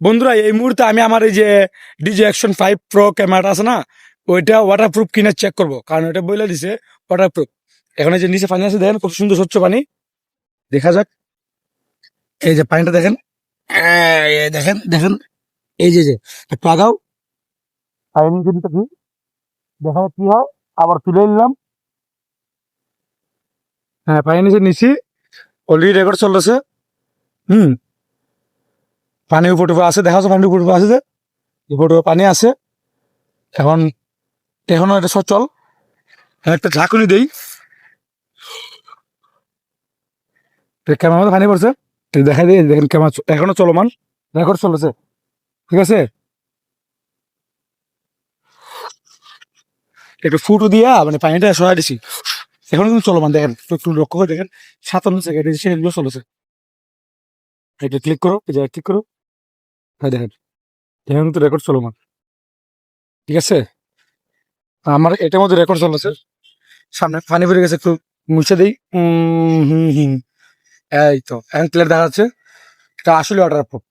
বন্ধুরা, এই মুহূর্তে আমি আমার এই যে ডিজে অ্যাকশন ফাইভ প্রো ক্যামেরাটা আছে না, ওইটা ওয়াটারপ্রুফ কিনে চেক করব। কারণ ওইটা বলে দিছে ওয়াটারপ্রুফ এখানে যে নিচে পানি আছে, দেখেন খুব সুন্দর স্বচ্ছ পানি। দেখা যাক। এই যে পানিটা দেখেন। দেখেন দেখেন। এই যে যে, একটু আগাও। দেখা কি? হয়। আবার তুলে নিলাম। হ্যাঁ পানি নিচে নিচি অলরেডি রেকর্ড চলতেছে। হুম। পানি উপর আছে, দেখা যাচ্ছে পানি উপর আছে যে উপর পানি আছে। এখন, এখনও এটা সচল। একটা ঝাঁকুনি দেই। মতো পানি পড়ছে। দেখা দিই, দেখেন কেমন এখনও চলমান। রেকর্ড চলেছে ঠিক আছে? একটু ফুটো দিয়া মানে পানিটা সরাই দিছি। এখনও কিন্তু চলমান, দেখেন। একটু লক্ষ্য করে দেখেন। সাতান্ন সেকেন্ড সেগুলো চলেছে এটা ক্লিক করো ক্লিক করো। হ্যাঁ দেখেন। দেখেন তো রেকর্ড আমার ঠিক আছে? আমার এটার মধ্যে রেকর্ড চলো স্যার সামনে পানি পড়ে গেছে, একটু মুছে দিই। হুম হুম হুম। এই তো অ্যাঙ্কলের দেখা যাচ্ছে। এটা আসলে অর্ডার প্রুফ